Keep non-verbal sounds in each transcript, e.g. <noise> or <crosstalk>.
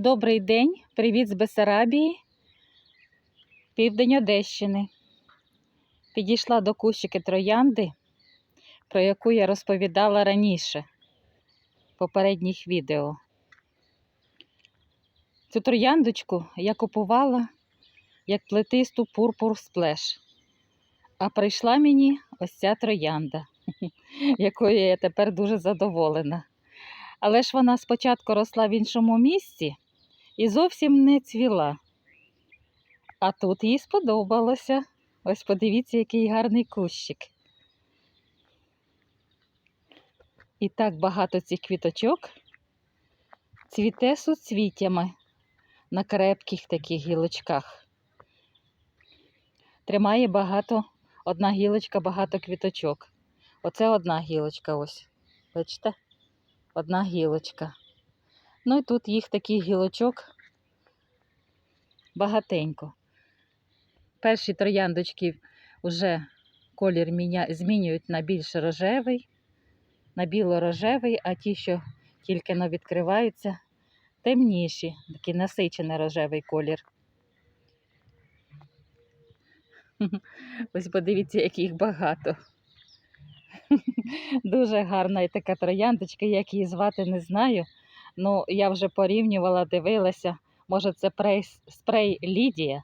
Добрий день, привіт з Бесарабії, південь Одещини. Підійшла до кущики троянди, про яку я розповідала раніше в попередніх відео. Цю трояндочку я купувала як плетисту пурпур сплеш. А прийшла мені ось ця троянда, <laughs> якою я тепер дуже задоволена. Але ж вона спочатку росла в іншому місці і зовсім не цвіла. А тут їй сподобалося. Ось подивіться, який гарний кущик. І так багато цих квіточок цвіте суцвіттями на крепких таких гілочках. Тримає багато, одна гілочка, багато квіточок. Оце одна гілочка ось. Бачите? Одна гілочка. Ну і тут їх таких гілочок багатенько. Перші трояндочки вже колір змінюють на більш рожевий, на біло-рожевий, а ті, що тільки но відкриваються, темніші, такий насичений рожевий колір. <laughs> Ось подивіться, яких багато. <laughs> Дуже гарна така трояндочка, як її звати, не знаю. Ну, я вже порівнювала, дивилася. Може, це прей... спрей Лідія?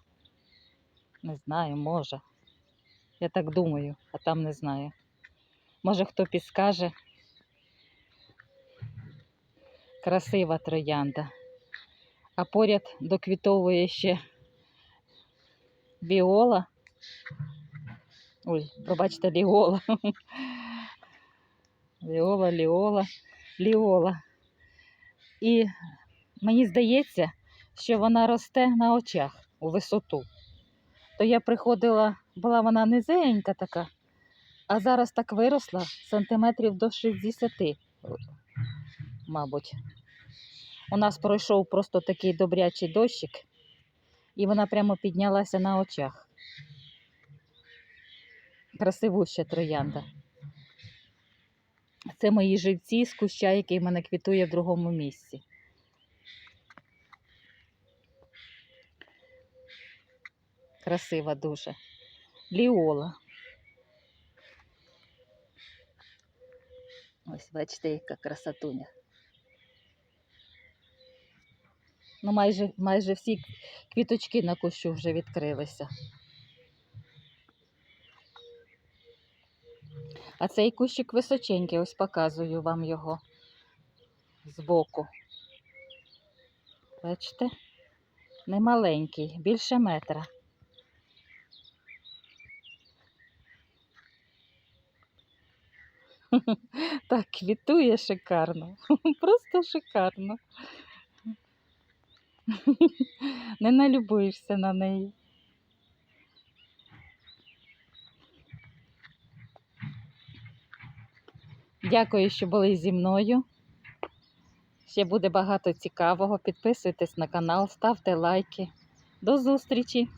Не знаю, може. Я так думаю, а там не знаю. Може, хто підскаже. Красива троянда. А поряд доквітовує ще віола. Ой, пробачте, ліола. <laughs> Ліола, ліола, ліола. І мені здається, що вона росте на очах у висоту. То я приходила, була вона низенька така, а зараз так виросла сантиметрів до 60, мабуть. У нас пройшов просто такий добрячий дощик, і вона прямо піднялася на очах. Красивуща троянда. Це мої живці з куща, який в мене квітує в другому місці. Красива дуже. Ліола. Ось, бачите, яка красотуня. Ну, майже, майже всі квіточки на кущу вже відкрилися. А цей кущик височенький, ось показую вам його збоку. Бачите? Немаленький, більше метра. <laughs> Так, квітує шикарно. <laughs> Просто шикарно. <laughs> Не налюбуєшся на неї. Дякую, що були зі мною. Ще буде багато цікавого. Підписуйтесь на канал, ставте лайки. До зустрічі!